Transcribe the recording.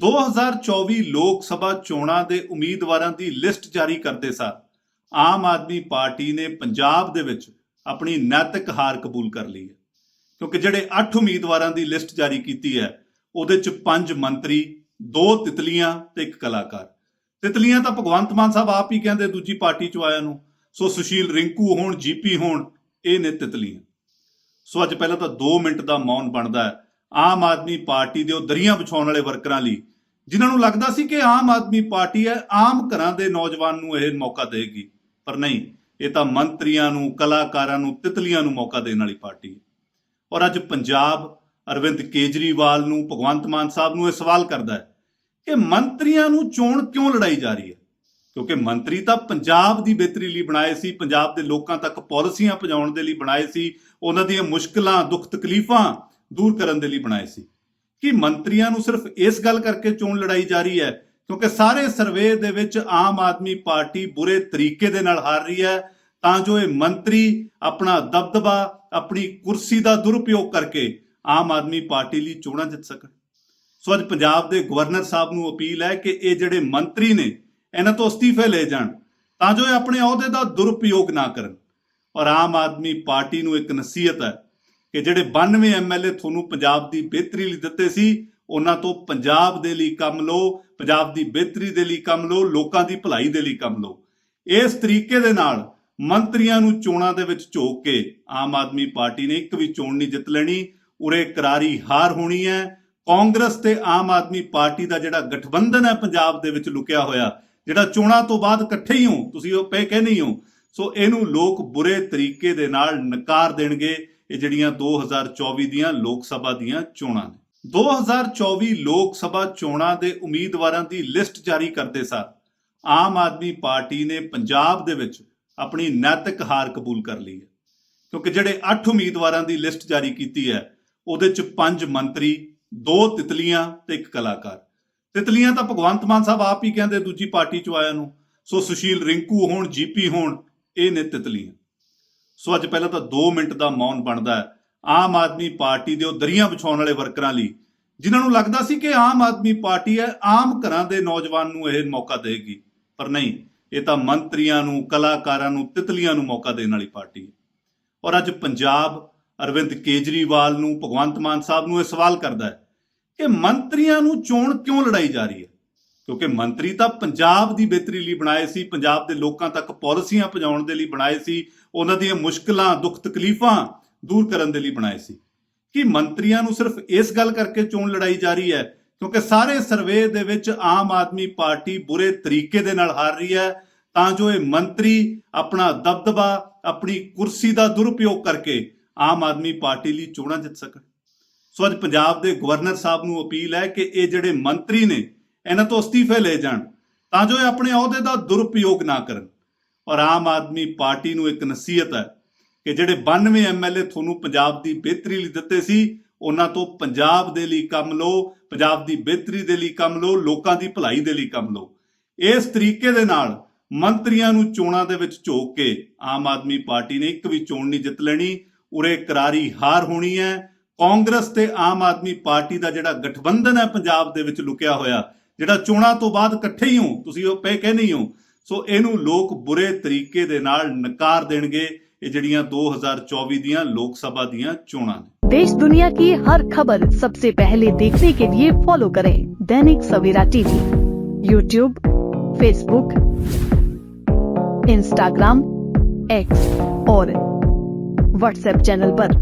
2024 ਲੋਕ ਸਭਾ ਚੋਣਾਂ ਦੇ ਉਮੀਦਵਾਰਾਂ ਦੀ ਲਿਸਟ ਜਾਰੀ ਕਰਦੇ ਸਾਰ ਆਮ ਆਦਮੀ ਪਾਰਟੀ ਨੇ ਪੰਜਾਬ ਦੇ ਵਿੱਚ ਆਪਣੀ ਨੈਤਿਕ ਹਾਰ ਕਬੂਲ ਕਰ ਲਈ ਹੈ। ਕਿਉਂਕਿ ਜਿਹੜੇ 8 ਉਮੀਦਵਾਰਾਂ ਦੀ ਲਿਸਟ ਜਾਰੀ ਕੀਤੀ ਹੈ, ਉਹਦੇ ਚ 5 ਮੰਤਰੀ, ਦੋ ਤਿਤਲੀਆਂ ਤੇ ਇੱਕ ਕਲਾਕਾਰ। ਤਿਤਲੀਆਂ ਤਾਂ ਭਗਵੰਤ ਮਾਨ ਸਾਹਿਬ ਆਪ ਹੀ ਕਹਿੰਦੇ ਦੂਜੀ ਪਾਰਟੀ 'ਚੋਂ ਆਇਆ ਨੂੰ, ਸੋ ਸੁਸ਼ੀਲ ਰਿੰਕੂ ਹੋਣ, ਜੀਪੀ ਹੋਣ, ਇਹ ਨੇ ਤਿਤਲੀਆਂ। ਸੋ ਅੱਜ ਪਹਿਲਾਂ ਤਾਂ 2 ਮਿੰਟ ਦਾ ਮੌਨ ਬਣਦਾ ਹੈ। ਆਮ ਆਦਮੀ ਪਾਰਟੀ ਦੇ ਉਹ ਦਰੀਆਂ ਵਿਛਾਉਣ ਵਾਲੇ ਵਰਕਰਾਂ ਲਈ ਜਿਨ੍ਹਾਂ ਨੂੰ ਲੱਗਦਾ ਸੀ ਕਿ ਆਮ ਆਦਮੀ ਪਾਰਟੀ ਹੈ, ਆਮ ਘਰਾਂ ਦੇ ਨੌਜਵਾਨ ਨੂੰ ਇਹ ਮੌਕਾ ਦੇਗੀ। ਪਰ ਨਹੀਂ, ਇਹ ਤਾਂ ਮੰਤਰੀਆਂ ਨੂੰ, ਕਲਾਕਾਰਾਂ ਨੂੰ, ਤਿਤਲੀਆਂ ਨੂੰ ਮੌਕਾ ਦੇਣ ਵਾਲੀ ਪਾਰਟੀ ਹੈ। ਔਰ ਅੱਜ ਪੰਜਾਬ ਅਰਵਿੰਦ ਕੇਜਰੀਵਾਲ ਨੂੰ, ਭਗਵੰਤ ਮਾਨ ਸਾਹਿਬ ਨੂੰ ਇਹ ਸਵਾਲ ਕਰਦਾ ਹੈ ਕਿ ਮੰਤਰੀਆਂ ਨੂੰ ਚੋਣ ਕਿਉਂ ਲੜਾਈ ਜਾ ਰਹੀ ਹੈ? ਕਿਉਂਕਿ ਮੰਤਰੀ ਤਾਂ ਪੰਜਾਬ ਦੀ ਬਿਹਤਰੀ ਲਈ ਬਣਾਏ ਸੀ, ਪੰਜਾਬ ਦੇ ਲੋਕਾਂ ਤੱਕ ਪਾਲਿਸੀਆਂ ਪਹੁੰਚਾਉਣ ਦੇ ਲਈ ਬਣਾਏ ਸੀ, ਉਹਨਾਂ ਦੀਆਂ ਮੁਸ਼ਕਲਾਂ, ਦੁੱਖ ਤਕਲੀਫਾਂ ਦੂਰ ਕਰਨ ਦੇ ਲਈ ਬਣਾਏ ਸੀ। ਕਿ ਮੰਤਰੀਆਂ ਨੂੰ ਸਿਰਫ ਇਸ ਗੱਲ ਕਰਕੇ ਚੋਣ ਲੜਾਈ ਜਾ ਰਹੀ ਹੈ, ਕਿਉਂਕਿ ਸਾਰੇ ਸਰਵੇ ਦੇ ਵਿੱਚ ਆਮ ਆਦਮੀ ਪਾਰਟੀ ਬੁਰੇ ਤਰੀਕੇ ਦੇ ਨਾਲ ਹਾਰ ਰਹੀ ਹੈ, ਤਾਂ ਜੋ ਇਹ ਮੰਤਰੀ ਆਪਣਾ ਦਬਦਬਾ, ਆਪਣੀ ਕੁਰਸੀ ਦਾ ਦੁਰਉਪਯੋਗ ਕਰਕੇ ਆਮ ਆਦਮੀ ਪਾਰਟੀ ਲਈ ਚੋਣਾਂ ਜਿੱਤ ਸਕਣ। ਸੋ ਅੱਜ ਪੰਜਾਬ ਦੇ ਗਵਰਨਰ ਸਾਹਿਬ ਨੂੰ ਅਪੀਲ ਹੈ ਕਿ ਇਹ ਜਿਹੜੇ ਮੰਤਰੀ ਨੇ, ਇਹਨਾਂ ਤੋਂ ਅਸਤੀਫੇ ਲੈ ਜਾਣ, ਤਾਂ ਜੋ ਇਹ ਆਪਣੇ ਅਹੁਦੇ ਦਾ ਦੁਰਉਪਯੋਗ ਨਾ ਕਰਨ। ਔਰ ਆਮ ਆਦਮੀ ਪਾਰਟੀ ਨੂੰ ਇੱਕ ਨਸੀਹਤ ਹੈ ਕਿ ਜਿਹੜੇ 92 ਐਮਐਲਏ ਤੁਹਾਨੂੰ ਪੰਜਾਬ ਦੀ ਬਿਹਤਰੀ ਲਈ ਦਿੱਤੇ ਸੀ, ਉਹਨਾਂ ਤੋਂ ਪੰਜਾਬ ਦੇ ਲਈ ਕੰਮ ਲਓ, ਪੰਜਾਬ ਦੀ ਬਿਹਤਰੀ ਦੇ ਲਈ ਕੰਮ ਲਓ, ਲੋਕਾਂ ਦੀ ਭਲਾਈ ਦੇ ਲਈ ਕੰਮ ਲਓ। ਇਸ ਤਰੀਕੇ ਦੇ ਨਾਲ ਮੰਤਰੀਆਂ ਨੂੰ ਚੋਣਾਂ ਦੇ ਵਿੱਚ ਝੋਕ ਕੇ ਆਮ ਆਦਮੀ ਪਾਰਟੀ ਨੇ ਇੱਕ ਵੀ ਚੋਣ ਨਹੀਂ ਜਿੱਤ ਲੈਣੀ, ਉਰੇ ਕਰਾਰੀ ਹਾਰ ਹੋਣੀ ਹੈ। ਕਾਂਗਰਸ ਤੇ ਆਮ ਆਦਮੀ ਪਾਰਟੀ ਦਾ ਜਿਹੜਾ ਗਠਬੰਧਨ ਹੈ ਪੰਜਾਬ ਦੇ ਵਿੱਚ ਲੁਕਿਆ ਹੋਇਆ, ਜਿਹੜਾ ਚੋਣਾਂ ਤੋਂ ਬਾਅਦ ਇਕੱਠੇ ਹੀ ਹੋ, ਤੁਸੀਂ ਉਹ ਪਏ ਕਹਿੰਦੇ ਹੀ ਹੋ। ਸੋ ਇਹਨੂੰ ਲੋਕ ਬੁਰੇ ਤਰੀਕੇ ਦੇ ਨਾਲ ਨਕਾਰ ਦੇਣਗੇ। ਇਹ ਜਿਹੜੀਆਂ 2024 ਦੀਆਂ ਲੋਕ ਸਭਾ ਦੀਆਂ ਚੋਣਾਂ ਨੇ। 2024 ਲੋਕ ਸਭਾ ਚੋਣਾਂ ਦੇ ਉਮੀਦਵਾਰਾਂ ਦੀ ਲਿਸਟ ਜਾਰੀ ਕਰਦੇ ਸਾਰ ਆਮ ਆਦਮੀ ਪਾਰਟੀ ਨੇ ਪੰਜਾਬ ਦੇ ਵਿੱਚ ਆਪਣੀ ਨੈਤਿਕ ਹਾਰ ਕਬੂਲ ਕਰ ਲਈ ਹੈ। ਕਿਉਂਕਿ ਜਿਹੜੇ 8 ਉਮੀਦਵਾਰਾਂ ਦੀ ਲਿਸਟ ਜਾਰੀ ਕੀਤੀ ਹੈ, ਉਹਦੇ ਚ 5 ਮੰਤਰੀ, ਦੋ ਤਿਤਲੀਆਂ ਤੇ ਇੱਕ ਕਲਾਕਾਰ। ਤਿਤਲੀਆਂ ਤਾਂ ਭਗਵੰਤ ਮਾਨ ਸਾਹਿਬ ਆਪ ਹੀ ਕਹਿੰਦੇ ਦੂਜੀ ਪਾਰਟੀ 'ਚੋਂ ਆਇਆ ਨੂੰ, ਸੋ ਸੁਸ਼ੀਲ ਰਿੰਕੂ ਹੋਣ, ਜੀਪੀ ਹੋਣ, ਇਹ ਨੇ ਤਿਤਲੀਆਂ। ਸੋ ਅੱਜ ਪਹਿਲਾਂ ਤਾਂ 2 ਮਿੰਟ ਦਾ ਮੌਨ ਬਣਦਾ ਹੈ। ਆਮ ਆਦਮੀ ਪਾਰਟੀ ਦੇ ਉਹ ਦਰੀਆਂ ਵਿਛਾਉਣ ਵਾਲੇ ਵਰਕਰਾਂ ਲਈ, ਜਿਨ੍ਹਾਂ ਨੂੰ ਲੱਗਦਾ ਸੀ ਕਿ ਆਮ ਆਦਮੀ ਪਾਰਟੀ ਹੈ, ਆਮ ਘਰਾਂ ਦੇ ਨੌਜਵਾਨ ਨੂੰ ਇਹ ਮੌਕਾ ਦੇਗੀ। ਪਰ ਨਹੀਂ, ਇਹ ਤਾਂ ਮੰਤਰੀਆਂ ਨੂੰ, ਕਲਾਕਾਰਾਂ ਨੂੰ, ਤਿਤਲੀਆਂ ਨੂੰ ਮੌਕਾ ਦੇਣ ਵਾਲੀ ਪਾਰਟੀ ਹੈ। ਔਰ ਅੱਜ ਪੰਜਾਬ ਅਰਵਿੰਦ ਕੇਜਰੀਵਾਲ ਨੂੰ ਭਗਵੰਤ ਮਾਨ ਸਾਹਿਬ ਨੂੰ ਇਹ ਸਵਾਲ ਕਰਦਾ ਹੈ ਕਿ ਮੰਤਰੀਆਂ ਨੂੰ ਚੋਣ ਕਿਉਂ ਲੜਾਈ ਜਾ ਰਹੀ ਹੈ? ਕਿਉਂਕਿ ਮੰਤਰੀ ਤਾਂ ਪੰਜਾਬ ਦੀ ਬਿਹਤਰੀ ਲਈ ਬਣਾਏ ਸੀ, ਪੰਜਾਬ ਦੇ ਲੋਕਾਂ ਤੱਕ ਪਾਲਿਸੀਆਂ ਪਹੁੰਚਾਉਣ ਦੇ ਲਈ ਬਣਾਏ ਸੀ, ਉਹਨਾਂ ਦੀਆਂ ਮੁਸ਼ਕਲਾਂ, ਦੁੱਖ ਤਕਲੀਫਾਂ ਦੂਰ ਕਰਨ ਦੇ ਲਈ ਬਣਾਏ ਸੀ। ਕਿ ਮੰਤਰੀਆਂ ਨੂੰ ਸਿਰਫ ਇਸ ਗੱਲ ਕਰਕੇ ਚੋਣ ਲੜਾਈ ਜਾ ਰਹੀ ਹੈ? ਕਿਉਂਕਿ ਸਾਰੇ ਸਰਵੇ ਦੇ ਵਿੱਚ ਆਮ ਆਦਮੀ ਪਾਰਟੀ ਬੁਰੇ ਤਰੀਕੇ ਦੇ ਨਾਲ ਹਾਰ ਰਹੀ ਹੈ, ਤਾਂ ਜੋ ਇਹ ਮੰਤਰੀ ਆਪਣਾ ਦਬਦਬਾ, ਆਪਣੀ ਕੁਰਸੀ ਦਾ ਦੁਰਉਪਯੋਗ ਕਰਕੇ ਆਮ ਆਦਮੀ ਪਾਰਟੀ ਲਈ ਚੋਣਾਂ ਜਿੱਤ ਸਕਣ। ਸੋ ਅੱਜ ਪੰਜਾਬ ਦੇ ਗਵਰਨਰ ਸਾਹਿਬ ਨੂੰ ਅਪੀਲ ਹੈ ਕਿ ਇਹ ਜਿਹੜੇ ਮੰਤਰੀ ਨੇ ਇਹਨਾਂ ਤੋਂ ਅਸਤੀਫੇ ਲੈ ਜਾਣ, ਤਾਂ ਜੋ ਇਹ ਆਪਣੇ ਅਹੁਦੇ ਦਾ ਦੁਰਉਪਯੋਗ ਨਾ ਕਰਨ। ਔਰ ਆਮ ਆਦਮੀ ਪਾਰਟੀ ਨੂੰ ਇੱਕ ਨਸੀਹਤ ਹੈ ਕਿ ਜਿਹੜੇ 92 ਐਮਐਲਏ ਤੁਹਾਨੂੰ ਪੰਜਾਬ ਦੀ ਬਿਹਤਰੀ ਲਈ ਦਿੱਤੇ ਸੀ, ਉਹਨਾਂ ਤੋਂ ਪੰਜਾਬ ਦੇ ਲਈ ਕੰਮ ਲਓ, ਪੰਜਾਬ ਦੀ ਬਿਹਤਰੀ ਦੇ ਲਈ ਕੰਮ ਲਓ, ਲੋਕਾਂ ਦੀ ਭਲਾਈ ਦੇ ਲਈ ਕੰਮ ਲਓ। ਇਸ ਤਰੀਕੇ ਦੇ ਨਾਲ ਮੰਤਰੀਆਂ ਨੂੰ ਚੋਣਾਂ ਦੇ ਵਿੱਚ ਝੋਕ ਕੇ ਆਮ ਆਦਮੀ ਪਾਰਟੀ ਨੇ ਇੱਕ ਵੀ ਚੋਣ ਨਹੀਂ ਜਿੱਤ ਲੈਣੀ, ਉਰੇ ਕਰਾਰੀ ਹਾਰ ਹੋਣੀ ਹੈ। ਕਾਂਗਰਸ ਤੇ ਆਮ ਆਦਮੀ ਪਾਰਟੀ ਦਾ ਜਿਹੜਾ ਗਠਬੰਧਨ ਹੈ, ਪੰਜਾਬ ਦੇ ਵਿੱਚ ਲੁਕਿਆ ਹੋਇਆ ਜਿਹੜਾ ਚੋਣਾਂ ਤੋਂ ਬਾਅਦ ਇਕੱਠੇ ਹੀ ਹੋ ਤੁਸੀਂ ਉਹ ਪਏ ਕਹਿੰਦੇ ਹੀ ਹੋ ਸੋ ਇਹਨੂੰ ਲੋਕ ਬੁਰੇ ਤਰੀਕੇ ਦੇ ਨਾਲ ਨਕਾਰ ਦੇਣਗੇ ਇਹ ਜਿਹੜੀਆਂ 2024 ਦੀਆਂ ਲੋਕ ਸਭਾ ਦੀਆਂ ਚੋਣਾਂ ਨੇ देश दुनिया की हर खबर सबसे पहले देखने के लिए फॉलो करें Dainik Savera TV YouTube Facebook Instagram X और व्हाट्सएप चैनल पर।